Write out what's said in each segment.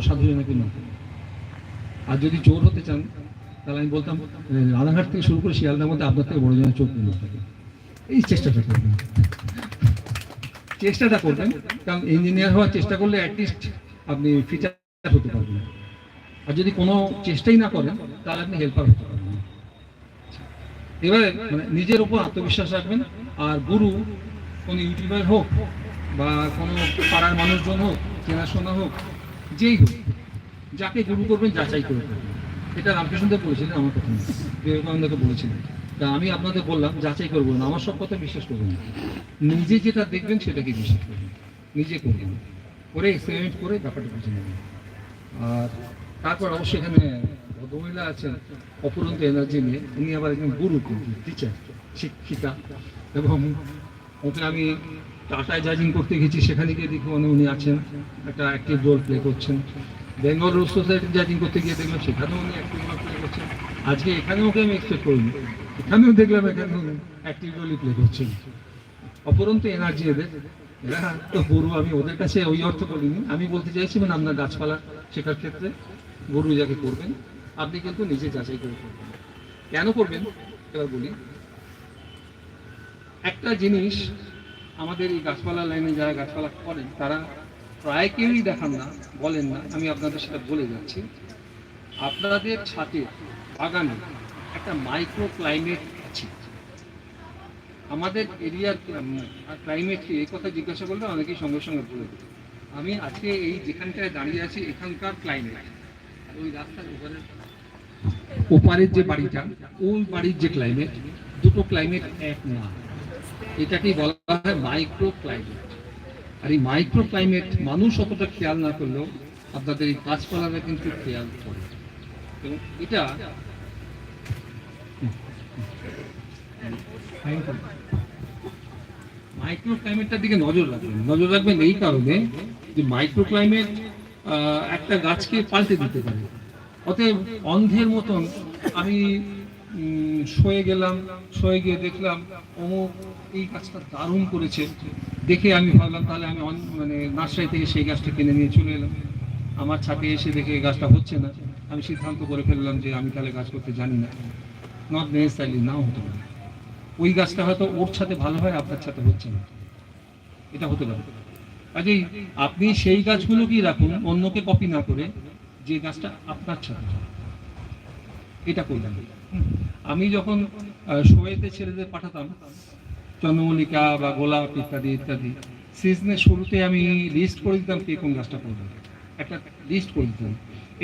সাধু নাকি না আর যদি চোর হতে চান তাহলে আমি বলতাম এ, রানাঘাট থেকে শুরু করে শিয়ালদার মধ্যে আপনার থেকে বড় জনের চোখ থাকে এই চেষ্টাটা করবেন চেষ্টাটা করবেন কারণ ইঞ্জিনিয়ার হওয়ার চেষ্টা করলে অ্যাটলিস্ট আপনি ফিচার হতে পারবেন। আর যদি কোনো চেষ্টাই না করেন তাহলে আপনি হেল্পার হতে পারবেন। এবারে মানে নিজের উপর আত্মবিশ্বাস রাখবেন আর গুরু কোনো ইউটিউবার হোক বা কোনো পাড়ার মানুষজন হোক চেনাশোনা হোক যেই হোক, যাকে গুরু করবেন যাচাই করে এটা রামকৃষ্ণদেব বলেছিলেন, আমার কথা বিবেকানন্দকে বলেছিলেন। তা আমি আপনাদের বললাম যাচাই করব না, আমার সব কথা বিশ্বাস করবেন নিজে যেটা দেখবেন, সেটাকে বিশ্বাস করবেন। নিজে করবেন। করে এক্সপেরিমেন্ট করে ব্যাপারটা বুঝে নেবেন। আর তারপর অবশ্যই এখানে ভদ্রমহিলা আছেন, অপুরন্ত এনার্জি নিয়ে। উনি আবার একজন গুরু কিন্তু টিচার শিক্ষিকা, এবং ওকে আমি টাটায় জাজিং করতে গেছি, সেখানে গিয়ে দেখি উনি উনি আছেন, একটা অ্যাক্টিভ রোল প্লে করছেন। বেঙ্গল রোড সোসাইটি জাজিং করতে গিয়ে দেখলাম, সেখানেও উনি অ্যাক্টিভ রোল প্লে করছেন। আজকে এখানেও ওকে আমি এক্সপেক্ট করিনি এখানেও দেখলাম, এখানে অ্যাক্টিভ রোলই প্লে করছেন। অপরন্ত এনার্জি এদের। তো গরু, আমি ওদের কাছে ওই অর্থ বলিনি। আমি বলতে চাইছি মানে আপনার গাছপালা শেখার ক্ষেত্রে গরু যাকে করবেন, আপনি কিন্তু নিজে যাচাই করে করবেন। কেন করবেন? এবার বলি একটা জিনিস আমাদের এই গাছপালা লাইনে যারা গাছপালা করেন তারা প্রায় কেউই দেখান না, বলেন না, আমি আপনাদের সেটা বলে যাচ্ছি। আপনাদের ছাদে বাগানে একটা মাইক্রো ক্লাইমেট আছে। আমাদের এরিয়ার ক্লাইমেট কি এই কথা জিজ্ঞাসা করলে অনেকেই সঙ্গে সঙ্গে বলে দেবে। আমি আজকে এই যেখানটায় দাঁড়িয়ে আছি, এখানকার ক্লাইমেট ওই রাস্তার ওপারের ওপারের যে বাড়িটা, ওই বাড়ির যে ক্লাইমেট দুটো ক্লাইমেট এক না। এটাকেই বলা হয় মাইক্রো ক্লাইমেট আর এই মাইক্রো ক্লাইমেট মানুষ অতটা খেয়াল না করলেও আপনাদের এই গাছপালারা কিন্তু খেয়াল করে। এবং এটা মাইক্রো ক্লাইমেটটার দিকে নজর রাখবেন। নজর রাখবেন এই কারণে যে মাইক্রো ক্লাইমেট একটা গাছকে পাল্টে দিতে পারে। অতএব অন্ধের মতন আমি সয়ে গেলাম সয়ে গিয়ে দেখলাম অমুক এই গাছটা দারুণ করেছে। দেখে আমি ভাবলাম, তাহলে আমি মানে নার্সারি থেকে সেই গাছটা কিনে নিয়ে চলে এলাম। আমার ছাদে এসে দেখে গাছটা হচ্ছে না। আমি সিদ্ধান্ত করে ফেললাম যে আমি তাহলে গাছ করতে জানি না। নট নেসেসারিলি নাও হতে পারে। ওই গাছটা হয়তো ওর সাথে ভালো হয়, আপনার সাথে হচ্ছে না। এটা হতে পারে। কাজেই আপনি সেই গাছগুলোকেই রাখুন, অন্যকে কপি না করে যে গাছটা আপনার হয়। এটা করবেন। আমি যখন শোয়েতে ছেলেদের পাঠাতাম, চন্দ্রমল্লিকা বা গোলাপ ইত্যাদি ইত্যাদি সিজনের শুরুতে আমি লিস্ট করে দিতাম কে কোন গাছটা করবে একটা লিস্ট করে দিতাম।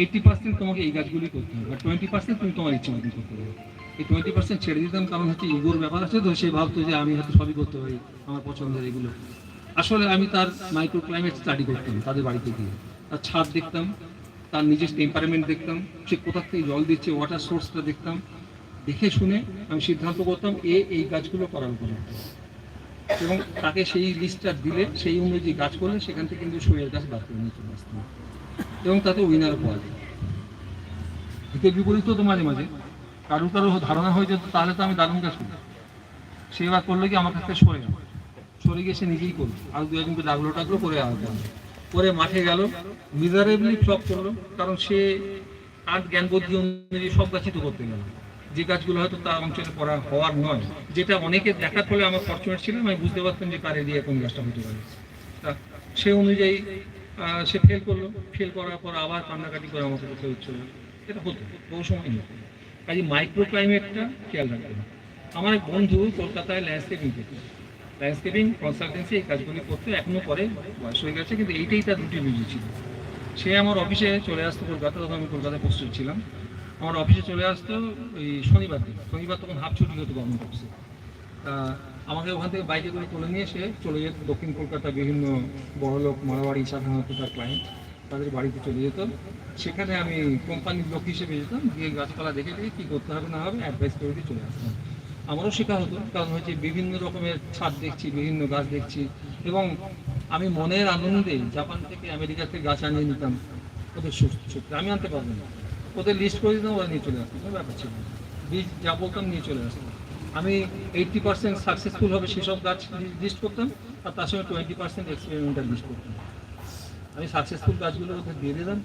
এইটটি পার্সেন্ট তোমাকে এই গাছগুলি করতে হবে বা টোয়েন্টি পার্সেন্ট তুমি তোমার ইচ্ছে মতন করতে পারবে এই টোয়েন্টি পার্সেন্ট ছেড়ে দিতাম কারণ হচ্ছে ইগোর ব্যাপার আছে তো, সে ভাবতো যে আমি হয়তো সবই করতে পারি, আমার পছন্দের এগুলো। আসলে আমি তার মাইক্রো ক্লাইমেট স্টাডি করতাম তাদের বাড়িতে গিয়ে। তার ছাদ দেখতাম, তার নিজের টেম্পারমেন্ট দেখতাম, সে কোথা থেকে জল দিচ্ছে ওয়াটার সোর্সটা দেখতাম দেখে শুনে আমি সিদ্ধান্ত করতাম, এ এই গাছগুলো করার উপযুক্ত। এবং তাকে সেই লিস্টটা দিলে, সেই অনুযায়ী গাছ করলে, সেখান থেকে কিন্তু শরীরের গাছ বার করে নিয়ে চলে আসতাম এবং তাতে উইনার পাওয়া যায়। হিতের বিপরীত তো মাঝে মাঝে। কারও কারও ধারণা হয়ে যেত তাহলে তো আমি দারুণ গাছ করি সে এবার করলে কি, আমার কাছে সরে গেল। সরে গিয়ে সে নিজেই করল। আর দু একজনকে ডাকলো, টাকলো, করে আলাদা করে মাঠে গেল। মিজারেবলি ফ্লপ করল। কারণ সে তার জ্ঞান বুদ্ধি অনুযায়ী সব গাছই তো করতে গেল। যে গাছগুলো হয়তো তার অঞ্চলে পড়া হওয়ার নয়, যেটা অনেকে দেখার ফলে আমার ফর্চুনেট ছিলাম, আমি বুঝতে পারতাম যে কার দিয়ে কোন গাছটা হতে পারে। তা সে অনুযায়ী সে ফেল করল। ফেল করার পর আবার কান্নাকাটি করে আমাকে কোথাও ইচ্ছে হলো এটা হতো, বহু সময় হতো কাজে মাইক্রো ক্লাইমেটটা খেয়াল রাখতে হবে। আমার এক বন্ধু কলকাতায় ল্যান্ডস্কেপিং করতো। ল্যান্ডস্কেপিং কনসালটেন্সি এই কাজগুলি করতে এখনও করে, বয়স হয়ে গেছে, কিন্তু এইটাই তার রুটি বিজি ছিল। সে আমার অফিসে চলে আসতো কলকাতা, তখন আমি কলকাতায় প্রস্তুত ছিলাম। আমার অফিসে চলে আসতো এই শনিবার দিন। শনিবার তখন হাফ ছুটি হতো গভর্নমেন্ট অফিসে তা আমাকে ওখান থেকে বাইকে করে তুলে নিয়ে এসে চলে যেত। দক্ষিণ কলকাতা বিভিন্ন বড়লোক মারাবাড়ি সাধারণত তার ক্লায়েন্ট তাদের বাড়িতে চলে যেত। সেখানে আমি কোম্পানির লোক হিসেবে যেতাম। গিয়ে গাছপালা দেখে দেখে কী করতে হবে না হবে অ্যাডভাইস করে দিয়ে চলে আসতাম। আমারও শেখা হতো, কারণ হচ্ছে বিভিন্ন রকমের ছাদ দেখছি, বিভিন্ন গাছ দেখছি এবং আমি মনের আনন্দে জাপান থেকে আমেরিকা থেকে গাছ আনিয়ে নিতাম। ওদের সত্যি আমি আনতে পারব না। ওদের লিস্ট করে দিতাম ওরা নিয়ে চলে আসতো কোনো ব্যাপার ছিল। বীজ যা বলতাম নিয়ে চলে আসতো আমি এইটটি পার্সেন্ট সাকসেসফুল হবে সেসব গাছ লিস্ট করতাম, আর তার সঙ্গে টোয়েন্টি পার্সেন্ট এক্সপেরিমেন্টাল লিস্ট করতাম। আমি সাকসেসফুল গাছগুলো ওদের দিয়ে দিলাম।